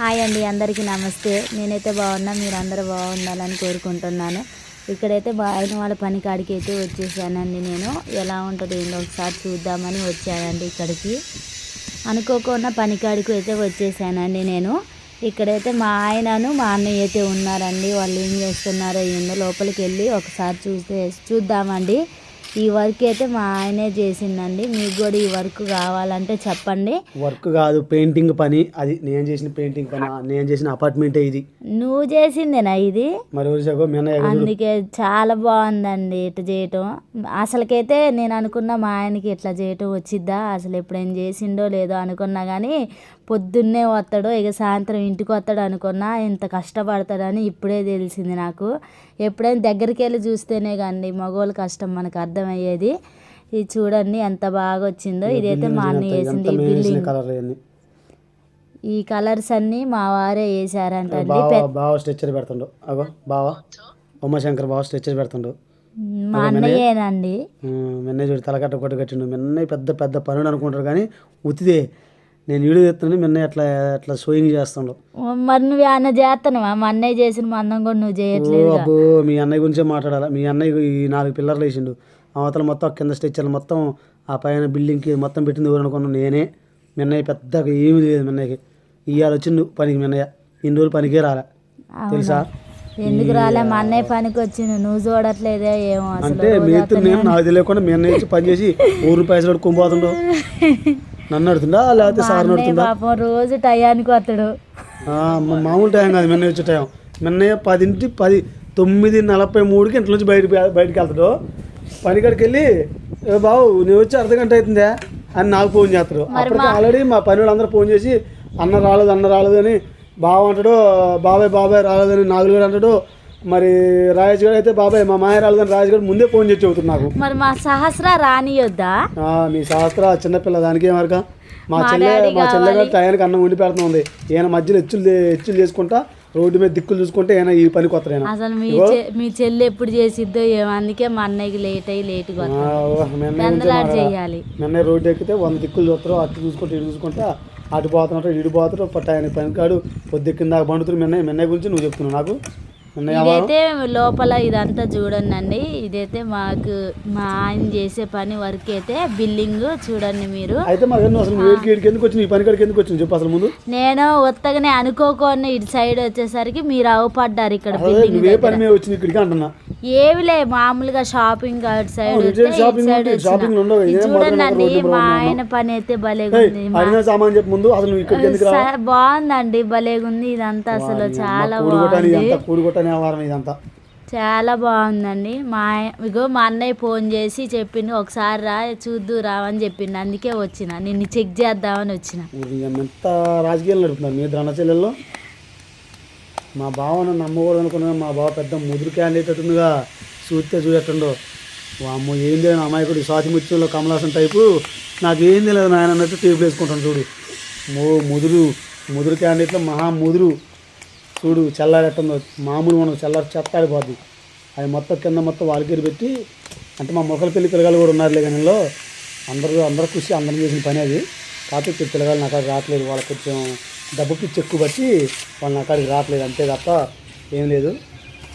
Hi అండి అందరికీ నమస్తే. నేనైతే బాగున్నా మీరు అందరూ బాగుండాలని కోరుకుంటున్నాను. ఇక్కడైతే మా ఆయన వాళ్ళ పని కాడికి అయితే వచ్చేసానండి నేను. ఎలా ఉంటుందో ఏందో ఒకసారి చూద్దామని వచ్చానండి ఇక్కడికి. అనుకోకుండా పని కాడికి అయితే వచ్చేసానండి నేను. ఇక్కడైతే మా ఆయనను మా అన్నయ్య అయితే ఉన్నారండి. వాళ్ళు ఏం చేస్తున్నారో ఏందో లోపలికి వెళ్ళి ఒకసారి చూస్తే చూద్దామండి. ఈ వర్క్ అయితే మా ఆయనే చేసిందండి మీకు కూడా ఈ వర్క్ కావాలంటే చెప్పండి. వర్క్ కాదు పెయింటింగ్ పని. అది నేను చేసిన పెయింటింగ్ పని నేను చేసిన అపార్ట్మెంటే ఇది. నువ్వు చేసిందేనా ఇది. అందుకే చాలా బాగుందండి ఇట్లా చేయటం. అసలుకైతే నేను అనుకున్నా మా ఆయనకి ఇట్లా చేయటం వచ్చిద్దా? అసలు ఎప్పుడైనా చేసిండో లేదో అనుకున్నా కానీ పొద్దున్నే వస్తాడో ఇక సాయంత్రం ఇంటికి వస్తాడు అనుకున్నా ఇంత కష్టపడతాడని ఇప్పుడే తెలిసింది నాకు. ఎప్పుడైనా దగ్గరికి వెళ్ళి చూస్తేనే కానీ మగవాళ్ళ కష్టం మనకు అర్థమయ్యేది. ఇది చూడండి ఎంత బాగా వచ్చిందో. ఇదైతే మా అన్నయ్య వేసింది. ఈ బిల్డింగ్ ఈ కలర్స్ అన్నీ మా వారే వేసారంటండి బావ స్ట్రెచ్చర్ పెడుతుండు. అగో బావ. ఉమాశంకర్ బావ స్ట్రెచ్చర్ పెడుతుండు. మా అన్నయ్యేనండి. మెన్నయ్య చూడు తలకట్ట కొట్టు కట్టిండు. మెన్నయ్య పెద్ద పెద్ద పనులు అనుకుంటారు కానీ ఉతిదే. నేను వీడియో తెస్తున్నాను మెన్నయ్య అట్లా అట్లా సోయింగ్ చేస్తుండు. మరి నువ్వు ఏమన్నా చేస్తానువా మా అన్నయ్య చేసిన మందం కూడా నువ్వు చేయట్లేదు అబ్బో మీ అన్నయ్య గురించే మాట్లాడాలి? మీ అన్నయ్య ఈ నాలుగు పిల్లర్లు వేసిండు. అవతల మొత్తం కింద స్ట్రెచ్చర్లు మొత్తం ఆ పైన బిల్డింగ్కి మొత్తం పెట్టింది ఎవరు అనుకున్నాను నేనే. మీ అన్నయ్య పెద్దగా ఏమీ లేదు మీ అన్నయ్యకి. ఇవాళ వచ్చిండు పనికి మీ అన్నయ్య. ఇన్ని రోజులు పనికే రాలే. తెలుసా? ఎందుకు రాలే? మా అన్నయ్య పనికి వచ్చింది నువ్వు చూడట్లేదే ఏమో అంటే మీ నేను నాకు తెలియకుండా మీ అన్నయ్య పని చేసి ఊరు పైసలు అడుక్కొని నన్ను అడుగుతుందా? లేకపోతే సార్ పాపం రోజు టయానికి వస్తాడు. మామూలు టైం కాదు మిన్నయ్య వచ్చే టైం. మిన్నయ్య పదింటి పది తొమ్మిది నలభై మూడుకి ఇంట్లో నుంచి బయట బయటకు వెళ్తాడు. పనికాడికి వెళ్ళి "ఏ బాబు నువ్వు వచ్చి అర్ధ గంట అవుతుందా? అని నాకు ఫోన్ చేస్తారు అప్పటికి ఆల్రెడీ మా పని వాళ్ళందరూ ఫోన్ చేసి అన్న రాలేదు అన్న రాలేదు అని బావ అంటాడు. బాబాయ్ బాబాయ్ రాలేదని నాగులు గారు అంటాడు. మరి రాజేష్ గారు అయితే బాబాయ్ మా మాయ రాలేదని రాజేష్ గారు ముందే ఫోన్ చేసి చెబుతున్నారు. నాకు మరి మా సహస్ర రానియొద్దా? ఆ, మీ శాస్త్ర చిన్నపిల్ల దానికి ఏమరక మా చెల్లె మా చెల్లె గారు టయానికి అన్నం వండి పెడుతుంది ఈయన మధ్యలో హెచ్చులు హెచ్చులు చేసుకుంటా రోడ్డు మీద దిక్కులు చూసుకుంటే ఈయన ఈ పనికి వస్తాడు ఈయన. అసలు మీ చె- మీ చెల్లి ఎప్పుడు చేసిద్దో ఏమో అందుకే మా అన్నయ్యకి లేట్ అయ్యి లేట్గా ఆ, వస్తాడు ఓ, మీ అన్నయ్య గురించి పెందలాడు మాట్లాడాలి. చేయాలి. అన్నయ్య రోడ్డు ఎక్కితే వంద దిక్కులు చూస్తారు అటు చూసుకుంటే ఇటు చూసుకుంటా అటు పోతున్నట్టు ఇటు పోతారు పట్ట ఆయన పనికాడు పొద్దుక్కింద బండుతురు మీ అన్నయ్య మీ అన్నయ్య గురించి నువ్వు చెప్తున్నావు నాకు. ఇదైతే లోపల ఇదంతా చూడండి అండి ఇదైతే మాకు మా ఆయన చేసే పని వర్క్ అయితే బిల్డింగ్ చూడండి మీరు. నేను ఉత్తగానే అనుకోకుండా ఇటు సైడ్ వచ్చేసరికి మీరు అవపడ్డారు ఇక్కడ బిల్డింగ్ ఏవిలే మామూలుగా షాపింగ్ అటు సైడ్ చూడండి మా ఆయన పని అయితే భలేగా ఏయ్, ఉంది అడిగిన సామాన్ చెప్పు ముందు అసలు నువ్వు ఇక్కడికి ఎందుకు రా స- బాగుందండి భలేగుంది ఇదంతా అసలు చాలా బాగుంది. చాలా బాగుందండి. మా ఇగో మా అన్నయ్య ఫోన్ చేసి చెప్పిండు ఒకసారి రా చూద్దు రా అని చెప్పిండు. అందుకే వచ్చిన నిన్ను చెక్ చేద్దామని వచ్చిన. ఎంత రాజకీయాలు నడుపుతున్నారు మీ మా బావను నమ్మకూడదు అనుకున్నా మా బావ పెద్ద ముదురు క్యాండిడేట్ అటుందిగా చూస్తే చూడటండో అమ్మ ఏం తెలియదు అమాయకుడు స్వాతి ముత్యంలో కమలాసన్ టైపు. నాకు ఏం తెలియదు నాయన అన్నట్టు టేబుల్ వేసుకుంటాను చూడు. మో ముదురు ముదురు క్యాండిడేట్లో మహా ముదురు. చూడు చల్లారెట్టుందో మామూలు మనం చల్లారి చెత్తాడిపోద్ది అది మొత్తం కింద మొత్తం వాలికేరి పెట్టి అంటే మా మొక్కల పెళ్ళి పిల్లగాలు కూడా ఉన్నారులే కానీ అందరూ అందరూ కృషి అందరం చేసిన పని అది. కాకపోతే పిల్లగాలు నాకు రావట్లేదు. వాళ్ళకి కొంచెం డబ్బుకి చెక్కు బట్టి వాళ్ళు నా కాడికి రావట్లేదు అంతే తప్ప ఏం లేదు.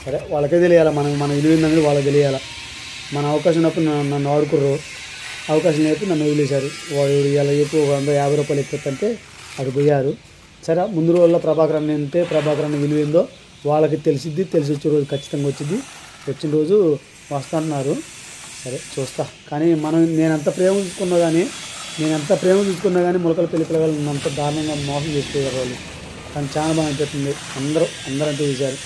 సరే వాళ్ళకే తెలియాలి మనం మన విలువైందని వాళ్ళకి తెలియాలి? మన అవకాశం ఉన్నప్పుడు నన్ను ఆడుకుర్రు. అవకాశం చెప్పి నన్ను వదిలేశారు. వాడు ఇలా చెప్పి ఒక వంద యాభై రూపాయలు ఎక్కొద్దంటే అటు పోయారు. సరే ముందు రోజుల్లో ప్రభాకర్ అన్న ఉంటే ప్రభాకర్ అన్న వాళ్ళకి తెలిసిద్ది తెలిసి వచ్చే రోజు ఖచ్చితంగా వచ్చింది వచ్చిన రోజు వస్తున్నారు సరే చూస్తా. కానీ మనం నేను ప్రేమ చూసుకున్నా కానీ నేను ఎంత ప్రేమ చూసుకున్నా కానీ మొలకల పెళ్ళి పిల్లగాళ్ళు అంత దారుణంగా మోసం చేసేవారు వాళ్ళు. కానీ చాలా బాగా అనిపిస్తుంది. అందరూ అందరూ అంటే చూశారు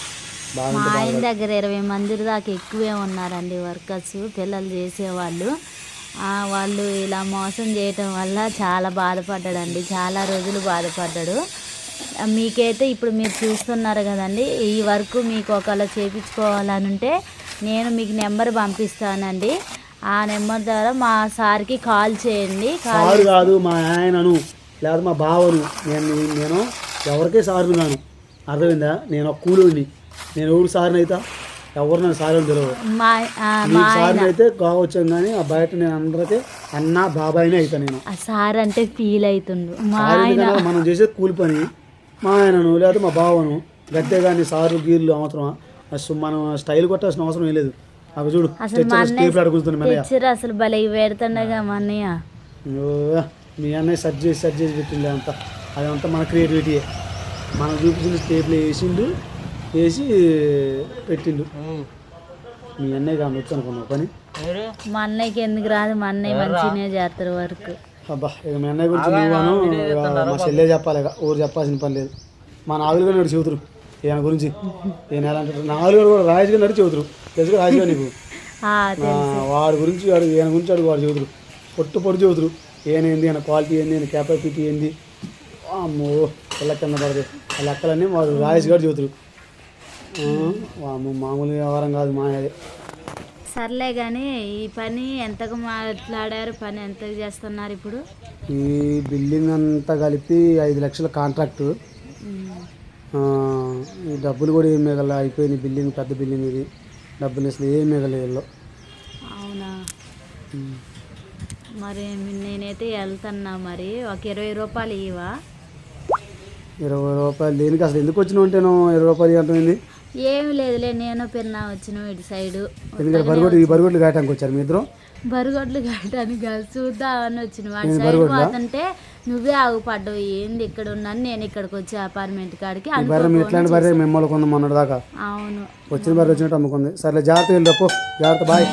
మా ఆయన దగ్గర ఇరవై మంది దాకా ఎక్కువే ఉన్నారండి వర్కర్స్ పిల్లలు చేసేవాళ్ళు. ఆ, వాళ్ళు ఇలా మోసం చేయటం వల్ల చాలా బాధపడ్డాడండి. చాలా రోజులు బాధపడ్డాడు. మీకైతే ఇప్పుడు మీరు చూస్తున్నారు కదండి ఈ వర్క్ మీకు ఒకవేళ చేయించుకోవాలని ఉంటే నేను మీకు నెంబర్ పంపిస్తానండి. ఆ నెంబర్ ద్వారా మా సార్కి కాల్ చేయండి. కాల్ సారు కాదు మా ఆయనను లేదా మా బావను నేను నేను ఎవరికే సారును కాను. అర్థమైందా? నేను ఒక కూలోని నేను ఎవరు సారిని అవుతా ఎవరు నన్ను సారని తెలియదు మా సారిని అయితే కావచ్చు కానీ ఆ బయట నేను అందరికీ అన్న బాబాయినే అవుతా నేను. ఆ సార్ అంటే ఫీల్ అవుతుండు సార్ మనం చేసే కూలి పని మా ఆయనను లేకపోతే మా బావను గద్దె కానీ సార్లు గీర్లు అవసరమా? అసలు మనం స్టైల్ కొట్టాల్సిన అవసరం ఏం లేదు. అక్కడ చూడు అసలు మా అన్నయ్య అసలు భలే పెడుతుండగా మా అన్నయ్య. ఓ, మీ అన్నయ్య సెట్ చేసి సెట్ చేసి పెట్టిండే అంతా అదంతా మన క్రియేటివిటీయే. మనం చూపించిన స్టేపులు వేసిండు వేసి పెట్టిండు. మీ అన్నయ్య కానీ వచ్చు అనుకున్నావు పని? మా అన్నయ్యకి ఎందుకు రాదు? మా అన్నయ్య మంచిగానే చేస్తారు వర్క్. అబ్బా ఇక మీ అన్నయ్య గురించి నువ్వును ఇక మా చెల్లె చెప్పాలి ఊరు చెప్పాల్సిన పని లేదు. మా నాలుగు నడిచి చెబుతురు ఈయన గురించి? ఈయన ఎలా అంటే నాలుగు కూడా రాజుగా నడిచి చెబుతురు. తెలుసు రాజుగా నీకు? ఆ, ఆ, వాడి గురించి వాడు ఈయన గురించి వాడు వాడు చెబుతురు. పొట్టు పొట్టు చెబుతురు. ఏనేంది ఆయన క్వాలిటీ ఏంది? ఆయన క్యాపబిలిటీ ఏంది? అమ్మో పిల్ల కింద పడదు ఆ లెక్కలన్నీ వాడు రాజేష్ గారు చెబుతురు. వామ్మో మామూలు వ్యవహారం కాదు మా అది సర్లే కానీ ఈ పని ఎంతకు మాట్లాడారు? పని ఎంతకు చేస్తున్నారు ఇప్పుడు? ఈ బిల్డింగ్ అంతా కలిపి ఐదు లక్షల కాంట్రాక్టు. ఈ డబ్బులు కూడా ఏం మిగల అయిపోయింది బిల్డింగ్ పెద్ద బిల్డింగ్ ఇది. డబ్బులు అసలు ఏం మిగలేదు. అవునా? మరి నేనైతే వెళ్తున్నా మరి. ఒక ఇరవై రూపాయలు ఇవా ఇరవై రూపాయలు దేనికి? అసలు ఎందుకు వచ్చినావు అంటే నువ్వు ఇరవై రూపాయలు అంటుంది ఏమి లేదులే నేను పిన్నా వచ్చిన ఇటు సైడు బరిగొడ్డు ఈ బరిగొడ్లు కాయటానికి వచ్చారు మీ ఇద్దరు? బరుగొడ్లు కట్టడానికి కాదు చూద్దామని వచ్చిన. వాడి సైడ్ పోతుంటే నువ్వే ఆగుపడ్డావు ఏంది ఇక్కడ ఉన్నాను నేను ఇక్కడికి వచ్చి అపార్ట్మెంట్ కాడికి మిమ్మల్ని కొందాం మొన్నటి దాకా అవును. వచ్చిన బర్రె వచ్చినట్టు అమ్ముకుంది. సర్లే జాగ్రత్త వెళ్ళి జాగ్రత్త బాయ్.